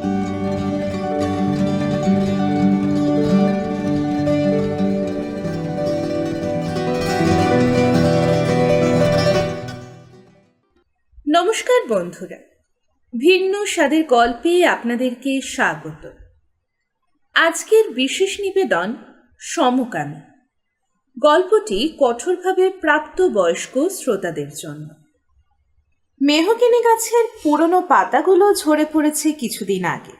নমস্কার বন্ধুরা, ভিন্ন স্বাদের গল্পে আপনাদেরকে স্বাগত। আজকের বিশেষ নিবেদন সমকামী। গল্পটি কঠোরভাবে প্রাপ্তবয়স্ক শ্রোতাদের জন্য। মেহগিনি গাছের পুরনো পাতাগুলো ঝরে পড়েছে কিছুদিন আগে।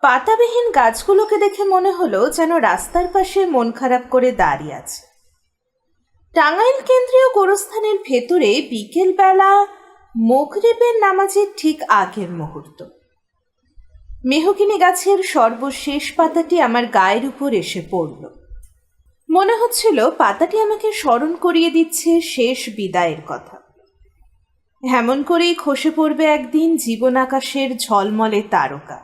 পাতাবিহীন গাছগুলোকে দেখে মনে হলো যেন রাস্তার পাশে মন খারাপ করে দাঁড়িয়ে আছে। টাঙ্গাইল কেন্দ্রীয় গোরস্থানের ভেতরে বিকেলবেলা মগরিবের নামাজের ঠিক আগের মুহূর্ত। মেহগিনি গাছের সর্বশেষ পাতাটি আমার গায়ের উপর এসে পড়ল। মনে হচ্ছিল পাতাটি আমাকে স্মরণ করিয়ে দিচ্ছে শেষ বিদায়ের কথা। এমন করেই খসে পড়বে একদিন জীবন আকাশের ঝলমলে তারকা।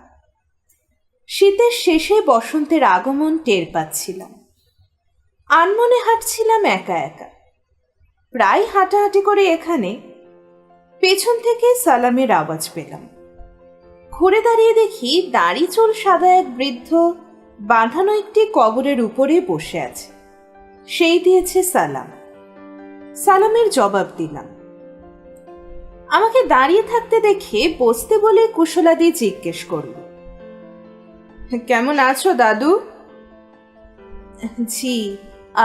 শীতের শেষে বসন্তের আগমন টের পাচ্ছিলাম। আনমনে হাঁটছিলাম একা একা। প্রায় হাঁটাহাঁটি করে এখানে পেছন থেকে সালামের আওয়াজ পেলাম। ঘুরে দাঁড়িয়ে দেখি দাড়ি চুল সাদা এক বৃদ্ধ বাঁধানো একটি কবরের উপরে বসে আছে। সেই দিয়েছে সালাম। সালামের জবাব দিলাম। আমাকে দাঁড়িয়ে থাকতে দেখে বসতে বলে কুশলাদি জিজ্ঞেস করল, কেমন আছো দাদু? জি,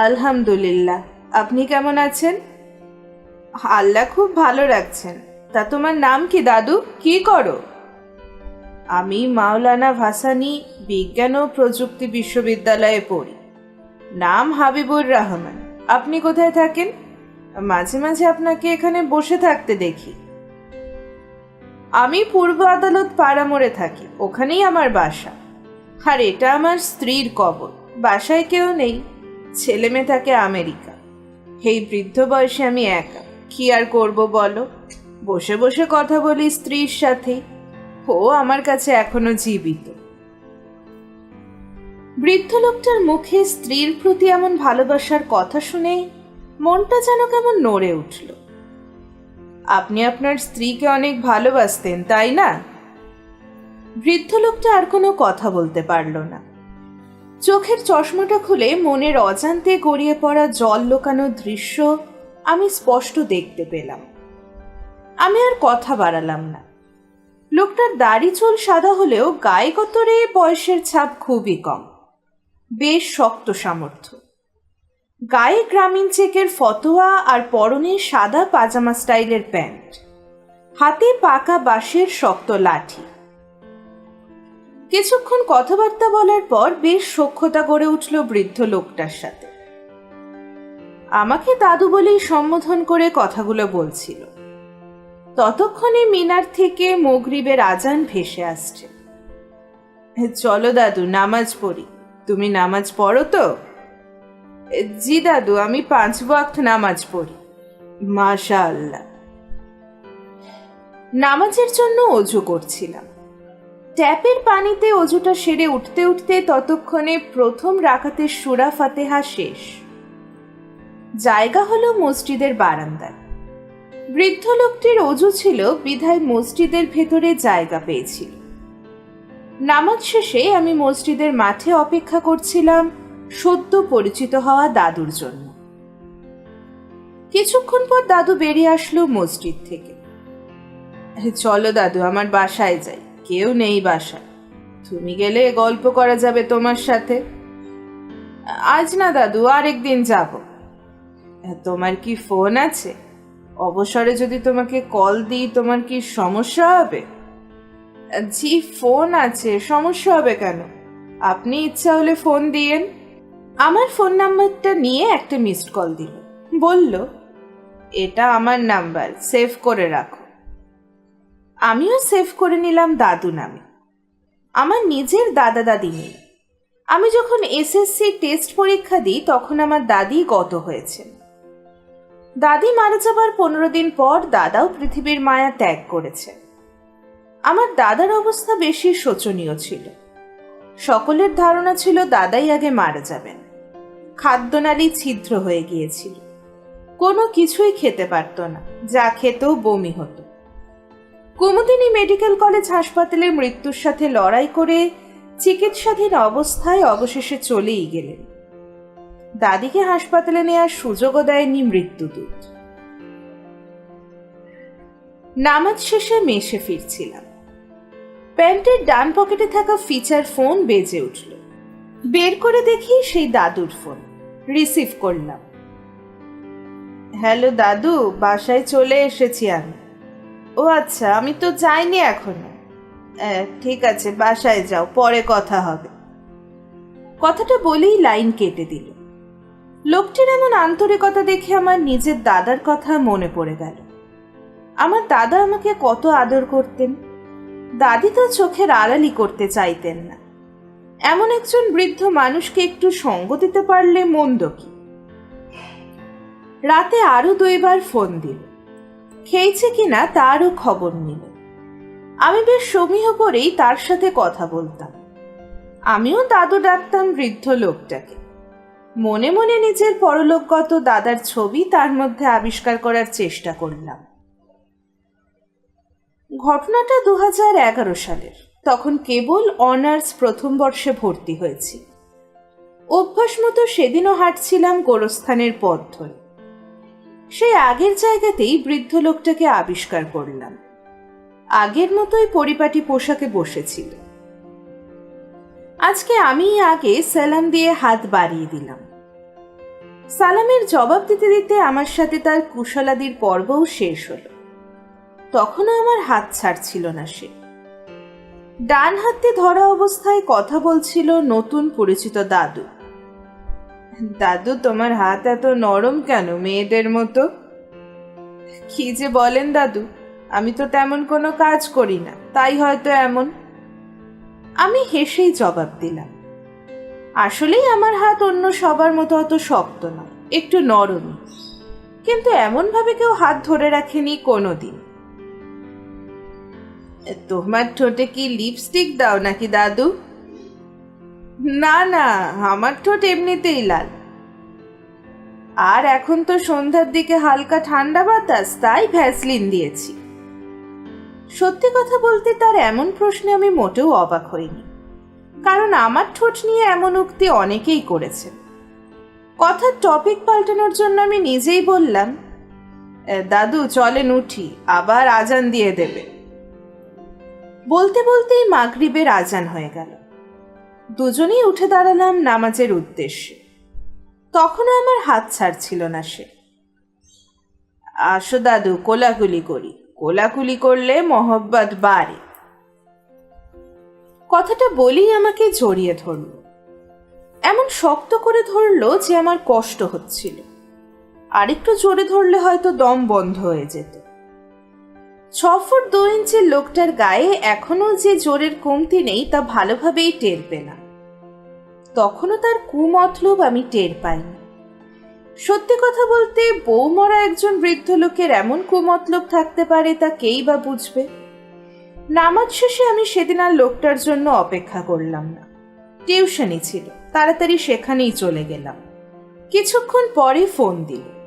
আলহামদুলিল্লাহ। আপনি কেমন আছেন? আল্লাহ খুব ভালো রাখছেন। তা তোমার নাম কি দাদু? কি করো? আমি মাওলানা ভাসানি, বিজ্ঞান ও প্রযুক্তি বিশ্ববিদ্যালয়ে পড়ি। নাম হাবিবুর রহমান। আপনি কোথায় থাকেন? মাঝে মাঝে আপনাকে এখানে বসে থাকতে দেখি। আমি পূর্ব আদালত পাড়ামোড়ে থাকি, ওখানেই আমার বাসা। আর এটা আমার স্ত্রীর কবর, বাসায় কেউ নেই, ছেলে মেয়ে থাকে আমেরিকা। এই বৃদ্ধ বয়সে আমি একা, কি আর করব বলো? বসে বসে কথা বলি স্ত্রীর সাথে, ও আমার কাছে এখনও জীবিত। বৃদ্ধ লোকটার মুখে স্ত্রীর প্রতি এমন ভালোবাসার কথা শুনে মনটা যেন কেমন নড়ে উঠল। আপনি আপনার স্ত্রীকে অনেক ভালোবাসতেন, তাই না? বৃদ্ধ লোকটা আর কোনো কথা বলতে পারল না। চোখের চশমাটা খুলে মনের অজান্তে গড়িয়ে পড়া জল লোকানো দৃশ্য আমি স্পষ্ট দেখতে পেলাম। আমি আর কথা বাড়ালাম না। লোকটার দাড়ি চুল সাদা হলেও গায়ে গতরে বয়সের ছাপ খুবই কম। বেশ শক্ত সামর্থ্য। গায়ে গ্রামীণ চেকের ফতোয়া আর পরনে সাদা পাজামা স্টাইলের প্যান্ট। হাতে পাকা বাঁশের শক্ত লাঠি। কিছুক্ষণ কথাবার্তা বলার পর বেশ সক্ষতা গড়ে উঠল বৃদ্ধ লোকটার সাথে। আমাকে দাদু বলেই সম্বোধন করে কথাগুলো বলছিল। ততক্ষণে মিনার থেকে মগরিবের আজান ভেসে আসছে। চলো দাদু, নামাজ পড়ি। তুমি নামাজ পড়ো তো? জি দাদু, আমি পাঁচ ওয়াক্ত নামাজ পড়ি। মাশা আল্লাহ নামাজের জন্য অজু করছিলাম। ট্যাপের পানিতে অজুটা সেরে উঠতে উঠতে ততক্ষণে প্রথম রাখাতে সুরা ফাতেহা শেষ। জায়গা হলো মসজিদের বারান্দায়। বৃদ্ধ লোকটির অজু ছিল বিধায় মসজিদের ভেতরে জায়গা পেয়েছিল নামাজ শেষে আমি মসজিদের মাঠে অপেক্ষা করছিলাম সদ্য পরিচিত হওয়া দাদুর জন্য। কিছুক্ষণ পর দাদু বেরিয়ে আসলো মসজিদ থেকে। চলো দাদু, আমার বাসায় যাই। কেউ নেই বাসায়। তুমি গেলে গল্প করা যাবে তোমার সাথে। আজ না দাদু আরেকদিন যাব। তোমার কি ফোন আছে? অবসরে যদি তোমাকে কল দিই, তোমার কি সমস্যা হবে? জি, ফোন আছে। সমস্যা হবে কেন? আপনি ইচ্ছা হলে ফোন দিয়েন। আমার ফোন নাম্বারটা নিয়ে একটা মিসড কল দিল। বলল, এটা আমার নাম্বার সেভ করে রাখো। আমিও সেভ করে নিলাম দাদু নামে। আমার নিজের দাদা দাদি নেই। আমি যখন এসএসসি টেস্ট পরীক্ষা দিই, তখন আমার দাদি গত হয়েছে। দাদি মারা যাবার পনেরো দিন পর দাদাও পৃথিবীর মায়া ত্যাগ করেছে। আমার দাদার অবস্থা বেশি শোচনীয় ছিল। সকলের ধারণা ছিল দাদাই আগে মারা যাবেন। খাদ্যনালী ছিদ্র হয়ে গিয়েছিল। কোনো কিছুই খেতে পারত না, যা খেতেও বমি হতো। কুমুদিনী মেডিকেল কলেজ হাসপাতালে মৃত্যুর সাথে লড়াই করে চিকিৎসাধীন অবস্থায় অবশেষে চলেই গেলেন। দাদিকে হাসপাতালে নেওয়ার সুযোগও দেয়নি মৃত্যুদূত। নামাজ শেষে মেশে ফিরছিলাম। প্যান্টের ডান পকেটে থাকা ফিচার ফোন বেজে উঠল। বের করে দেখি সেই দাদুর ফোন। রিসিভ করলাম। হ্যালো দাদু, বাসায় চলে এসেছি আমি। ও আচ্ছা আমি তো যাইনি এখনও। ঠিক আছে, বাসায় যাও, পরে কথা হবে। কথাটা বলেই লাইন কেটে দিল। লোকটির এমন আন্তরিকতা দেখে আমার নিজের দাদার কথা মনে পড়ে গেল। আমার দাদা আমাকে কত আদর করতেন। দাদি তো চোখের আড়ালি করতে চাইতেন না। এমন একজন বৃদ্ধ মানুষকে একটু সঙ্গ দিতে পারলে মন্দ কি? রাতে আরও দুইবার ফোন দিল। খেয়েছে কিনা তারও খবর নিল। আমি বেশ সমীহ করেই তার সাথে কথা বলতাম। আমিও দাদু ডাকতাম বৃদ্ধ লোকটাকে। মনে মনে নিজের পরলোকগত দাদার ছবি তার মধ্যে আবিষ্কার করার চেষ্টা করলাম। ঘটনাটা দু হাজার এগারো সালের। তখন কেবল অনার্স প্রথম বর্ষে ভর্তি হয়েছি। অভ্যাস মতো সেদিনও হাঁটছিলাম গোরস্থানের পথ ধরে। সেই আগের জায়গাতেই বৃদ্ধ লোকটাকে আবিষ্কার করলাম। আগের মতোই পরিপাটি পোশাকে বসেছিল। আজকে আমি আগে সালাম দিয়ে হাত বাড়িয়ে দিলাম। সালামের জবাব দিতে দিতে আমার সাথে তার কুশলাদির পর্বও শেষ হলো। তখনও আমার হাত ছাড়ছিল না সে। ডান হাতে ধরা অবস্থায় কথা বলছিল নতুন পরিচিত দাদু। দাদু, তোমার হাত এত নরম কেন মেয়েদের মতো? কি যে বলেন দাদু, আমি তো তেমন কোনো কাজ করি না, তাই হয়তো এমন। আমি হেসেই জবাব দিলাম। আসলেই আমার হাত অন্য সবার মতো অত শক্ত নয় একটু নরমই। কিন্তু এমনভাবে কেউ হাত ধরে রাখেনি কোনোদিন। তোমার ঠোঁটে কি লিপস্টিক দাও নাকি, দাদু? না না, আমার ঠোঁট এমনিতেই লাল। আর এখন তো সন্ধ্যার দিকে হালকা ঠান্ডা বাতাস, তাই ভ্যাসলিন দিয়েছি। সত্যি কথা বলতে তার এমন প্রশ্নে আমি মোটেও অবাক হইনি। কারণ আমার ঠোঁট নিয়ে এমন উক্তি অনেকেই করেছে কথার টপিক পাল্টানোর জন্য আমি নিজেই বললাম দাদু, চলেন উঠি, আবার আজান দিয়ে দেবে। বলতে বলতেই মাগরিবের আজান হয়ে গেল। দুজনেই উঠে দাঁড়ালাম নামাজের উদ্দেশ্যে। তখনও আমার হাত ছাড়ছিল না সে। আসো দাদু, কোলাকুলি করি। কোলাকুলি করলে মহব্বত বাড়ে। কথাটা বলেই আমাকে জড়িয়ে ধরল। এমন শক্ত করে ধরলো যে আমার কষ্ট হচ্ছিল। আরেকটু জোরে ধরলে হয়তো দম বন্ধ হয়ে যেত। ছ ফুট দু ইঞ্চির লোকটার গায়ে এখনও যে জোরের কমতি নেই তা ভালোভাবেই টের পেলাম। তখনও তার কুমতলব আমি টের পাইনি। সত্যি কথা বলতে বউ মরা একজন বৃদ্ধ লোকের এমন কুমতলব থাকতে পারে তা কেই বা বুঝবে? নামাজ শেষে আমি সেদিন আর লোকটার জন্য অপেক্ষা করলাম না। টিউশনই ছিল, তাড়াতাড়ি সেখানেই চলে গেলাম। কিছুক্ষণ পরে ফোন দিল।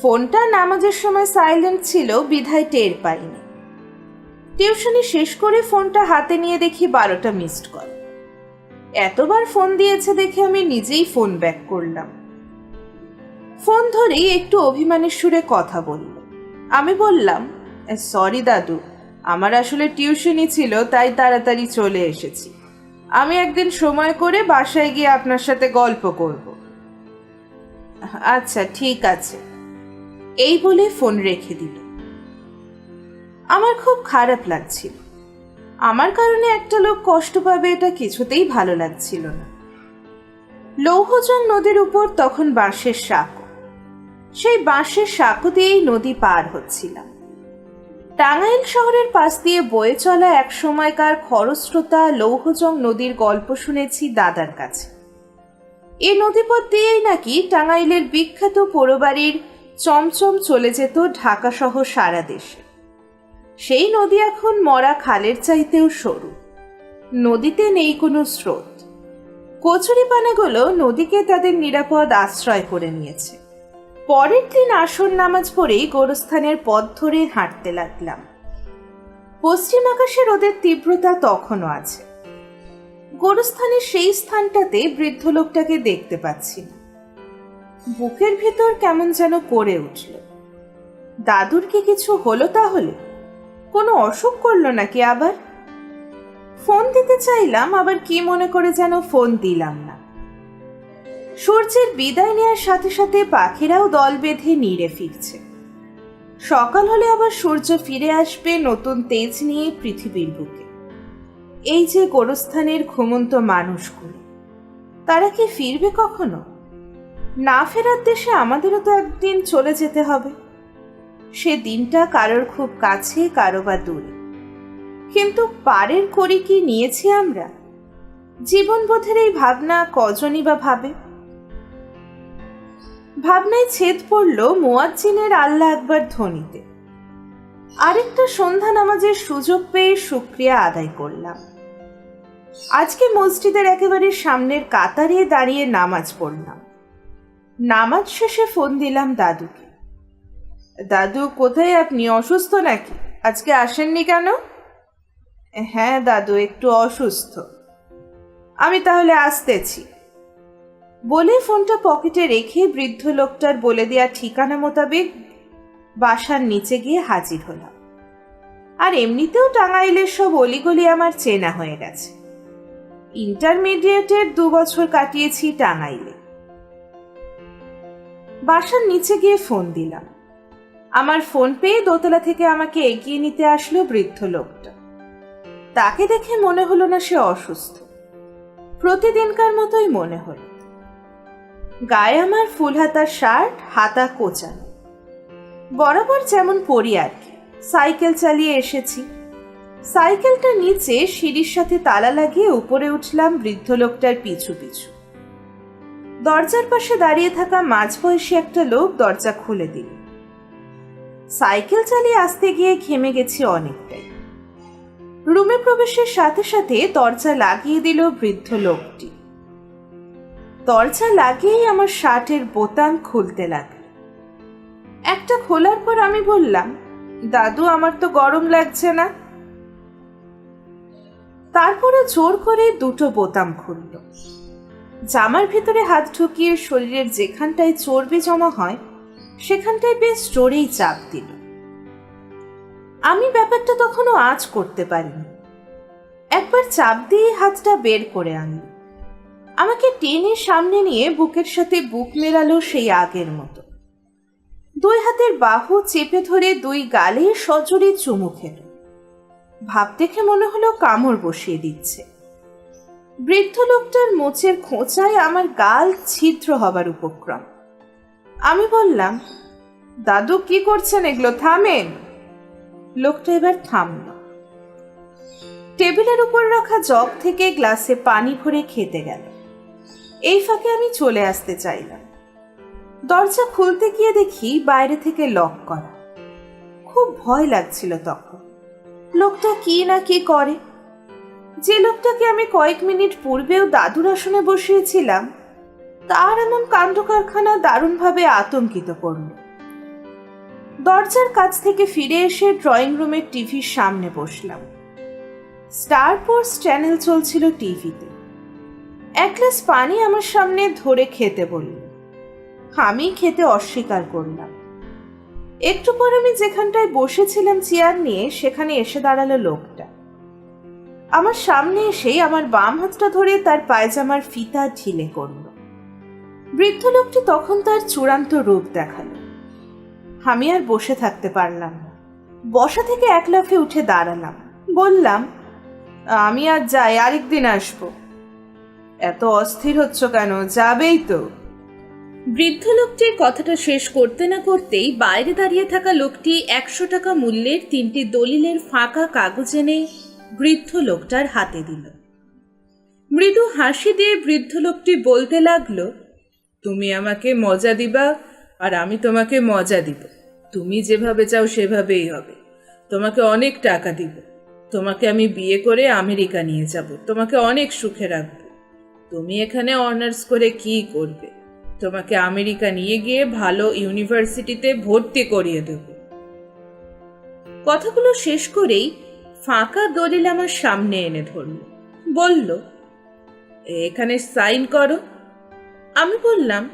ফোনটা নামাজের সময় সাইলেন্ট ছিল, বিধায় টের পাইনি। টিউশনি শেষ করে ফোনটা হাতে নিয়ে দেখি বারোটা মিসড কল এতবার ফোন দিয়েছে দেখে আমি নিজেই ফোন ব্যাক করলাম। ফোন ধরেই একটু অভিমানের সুরে কথা বলল। আমি বললাম সরি দাদু, আমার আসলে টিউশনই ছিল, তাই তাড়াতাড়ি চলে এসেছি। আমি একদিন সময় করে বাসায় গিয়ে আপনার সাথে গল্প করব। আচ্ছা ঠিক আছে। এই বলে ফোন রেখে দিল। আমার খুব খারাপ লাগছিল। আমার কারণে একটা লোক কষ্ট পাবে এটা কিছুতেই ভালো লাগছিল না। লৌহজং নদীর উপর তখন বাঁশের সাঁকো। সেই বাঁশের সাঁকো দিয়েই নদী পার হচ্ছিলাম। টাঙ্গাইল শহরের পাশ দিয়ে বয়ে চলা এক সময়কার খরস্রোতা লৌহজং নদীর গল্প শুনেছি দাদার কাছে। এ নদীপথ দিয়েই নাকি টাঙ্গাইলের বিখ্যাত পোড়োবাড়ির চমচম চলে যেত ঢাকা সহ সারা দেশে। সেই নদী এখন মরা খালের চাইতেও সরু। নদীতে নেই কোনো স্রোত। কচুরিপানাগুলো নদীকে তাদের নিরাপদ আশ্রয় করে নিয়েছে। পরের দিন আসর নামাজ পড়েই গোরস্থানের পথ ধরে হাঁটতে লাগলাম। পশ্চিম আকাশে রোদের তীব্রতা তখনও আছে। গোরস্থানের সেই স্থানটাতে বৃদ্ধ লোকটাকে দেখতে পাচ্ছি। না বুকের ভেতর কেমন যেন করে উঠল। দাদুর কি কিছু হলো তাহলে? কোনো অসুখ করল নাকি আবার? ফোন দিতে চাইলাম, আবার কি মনে করে যেন ফোন দিলাম না। সূর্যের বিদায় নেওয়ার সাথে সাথে পাখিরাও দল বেঁধে নিড়ে ফিরছে। সকাল হলে আবার সূর্য ফিরে আসবে নতুন তেজ নিয়ে পৃথিবীর বুকে। এই যে গোরস্থানের ঘুমন্ত মানুষগুলো, তারা কি ফিরবে কখনো? না ফেরার দেশে আমাদেরও তো একদিন চলে যেতে হবে। সে দিনটা কারোর খুব কাছে, কারও বা দূরে। কিন্তু পারের করি কি নিয়েছি আমরা? জীবনবোধের এই ভাবনা কজনই বা ভাবে? ভাবনায় ছেদ পড়ল মোয়াজ্জিনের আল্লাহ একবার ধ্বনিতে। আরেকটা সন্ধ্যা নামাজের সুযোগ পেয়ে সুক্রিয়া আদায় করলাম। আজকে মসজিদের একেবারে সামনের কাতারে দাঁড়িয়ে নামাজ পড়লাম। নামাজ শেষে ফোন দিলাম দাদুকে। দাদু, কোথায় আপনি? অসুস্থ নাকি? আজকে আসেননি কেন? হ্যাঁ দাদু, একটু অসুস্থ। আমি তাহলে আসতেছি। বলে ফোনটা পকেটে রেখে বৃদ্ধ লোকটার বলে দেওয়া ঠিকানা মোতাবেক বাসার নিচে গিয়ে হাজির হলাম। আর এমনিতেও টাঙ্গাইলের সব অলিগলি আমার চেনা হয়ে গেছে। ইন্টারমিডিয়েটের দু বছর কাটিয়েছি টাঙ্গাইলে। বাসার নিচে গিয়ে ফোন দিলাম। আমার ফোন পেয়ে দোতলা থেকে আমাকে এগিয়ে নিতে আসলো বৃদ্ধ লোকটা। তাকে দেখে মনে হলো না সে অসুস্থ। প্রতিদিনকার মতোই মনে হলো। গায়ে আমার ফুল হাতার শার্ট, হাতা কোচানো। বরাবর যেমন পরি আর কি। সাইকেল চালিয়ে এসেছি। সাইকেলটা নিচে সিঁড়ির সাথে তালা লাগিয়ে উপরে উঠলাম বৃদ্ধ লোকটার পিছু পিছু। দরজার পাশে দাঁড়িয়ে থাকা মাঝবয়সী একটা লোক দরজা খুলে দিল। সাইকেল চালিয়ে আসতে গিয়ে ঘেমে গেছি অনেকটাই। রুমে প্রবেশের সাথে সাথে দরজা লাগিয়ে দিল বৃদ্ধ লোকটি। দরজা লাগিয়েই আমার শার্টের বোতাম খুলতে লাগল। একটা খোলার পর আমি বললাম, দাদু, আমার তো গরম লাগছে না। তারপরে জোর করে দুটো বোতাম খুলল। জামার ভিতরে হাত ঢুকিয়ে শরীরের যেখানটায় চর্বি জমা হয়, সেখানটায় বেশ জোরেই চাপ দিল। আমি ব্যাপারটা তখনও আজ করতে পারিনি। একবার চাপ দিয়ে হাতটা বের করে আনলো আমাকে টেনে সামনে নিয়ে বুকের সাথে বুক মেলালো সেই আগের মতো। দুই হাতের বাহু চেপে ধরে দুই গালে সজোরে চুমু খেল। ভাব দেখে মনে হলো কামড় বসিয়ে দিচ্ছে। বৃদ্ধ লোকটার মোচের খোঁচায় আমার গাল ছিদ্র হবার উপক্রম। আমি বললাম, দাদু, কি করছেন এগুলো? থামেন। লোকটা এবার থামল। টেবিলের উপর রাখা জগ থেকে গ্লাসে পানি ভরে খেতে গেল। এই ফাঁকে আমি চলে আসতে চাইলাম। দরজা খুলতে গিয়ে দেখি বাইরে থেকে লক করা। খুব ভয় লাগছিল তখন। লোকটা কি না কি করে? যে লোকটাকে আমি কয়েক মিনিট পূর্বেও দাদুর আসনে বসিয়েছিলাম, তার এমন কাণ্ড কারখানা দারুণভাবে আতঙ্কিত করল। দরজার কাছ থেকে ফিরে এসে ড্রয়িং রুমের টিভির সামনে বসলাম। স্টার পোর্স চ্যানেল চলছিল টিভিতে। এক গ্লাস পানি আমার সামনে ধরে খেতে বলল। আমি খেতে অস্বীকার করলাম। একটু পর আমি যেখানটায় বসেছিলাম চেয়ার নিয়ে, সেখানে এসে দাঁড়াল লোকটা। আমার সামনে এসেই আমার বাম হাতটা ধরে তার পায়জামার ফিতা ঢিলে করল। বৃদ্ধ লোকটি তখন তার চূড়ান্ত রূপ দেখাল। আমি আর বসে থাকতে পারলাম না। বসা থেকে এক লাফে উঠে দাঁড়ালাম। বললাম, আমি আর যাই, আরেকদিন আসব। এত অস্থির হচ্ছ কেন? যাবেই তো। বৃদ্ধ লোকটির কথাটা শেষ করতে না করতেই বাইরে দাঁড়িয়ে থাকা লোকটি একশো টাকা মূল্যের তিনটি দলিলের ফাঁকা কাগজ এনে বৃদ্ধ লোকটার হাতে দিল। মৃদু হাসি দিয়ে বৃদ্ধ লোকটি বলতে লাগল, তুমি আমাকে মজা দিবা আর আমি তোমাকে মজা দিব। তুমি যেভাবে চাও সেভাবেই হবে। তোমাকে অনেক টাকা দিব। তোমাকে আমি বিয়ে করে আমেরিকা নিয়ে যাব। তোমাকে অনেক সুখে রাখব। তুমি এখানে অনার্স করে কি করবে? তোমাকে আমেরিকা নিয়ে গিয়ে ভালো ইউনিভার্সিটিতে ভর্তি করিয়ে দেব। কথাগুলো শেষ করেই ফাঁকা দলিল আমার সামনে এনে ধরল। বলল, এখানে সাইন করো। আমি বললাম,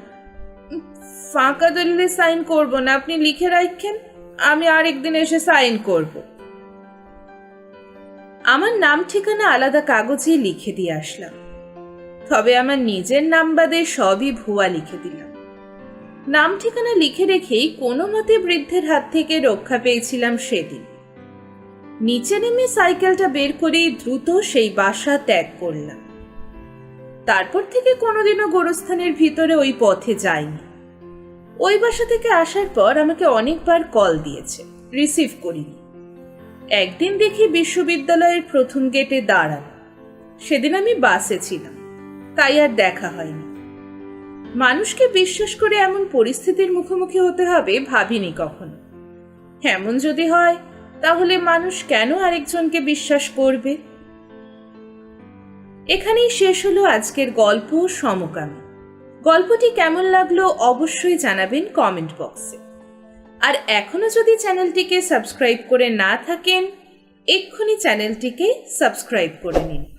ফাঁকা দলিলে সাইন করব না, আপনি লিখে রাখেন, আমি আরেকদিন এসে সাইন করব। আমার নাম ঠিকানা আলাদা কাগজে লিখে দিয়ে আসলাম। তবে আমার নিজের নাম বাদে সবই ভুয়া লিখে দিলাম। নাম ঠিকানা লিখে রেখেই কোনো মতে বৃদ্ধের হাত থেকে রক্ষা পেয়েছিলাম সেদিন। নিচে নেমে সাইকেলটা বের করেই দ্রুত সেই বাসা ত্যাগ করলাম। তারপর থেকে কোনোদিনও গোরস্থানের ভিতরে ওই পথে যাইনি। ওই বাসা থেকে আসার পর আমাকে অনেকবার কল দিয়েছে, রিসিভ করিনি। একদিন দেখি বিশ্ববিদ্যালয়ের প্রথম গেটে দাঁড়ান সেদিন আমি বাসে ছিলাম, তাই আর দেখা হয়নি। মানুষকে বিশ্বাস করে এমন পরিস্থিতির মুখোমুখি হতে হবে ভাবিনি কখনো। এমন যদি হয় তাহলে মানুষ কেন আরেকজনকে বিশ্বাস করবে? এখানেই শেষ হলো আজকের গল্প সমকামী। গল্পটি কেমন লাগল অবশ্যই জানাবেন কমেন্ট বক্সে। আর এখনও যদি চ্যানেলটিকে সাবস্ক্রাইব করে না থাকেন, এক্ষুনি চ্যানেলটিকে সাবস্ক্রাইব করে নিন।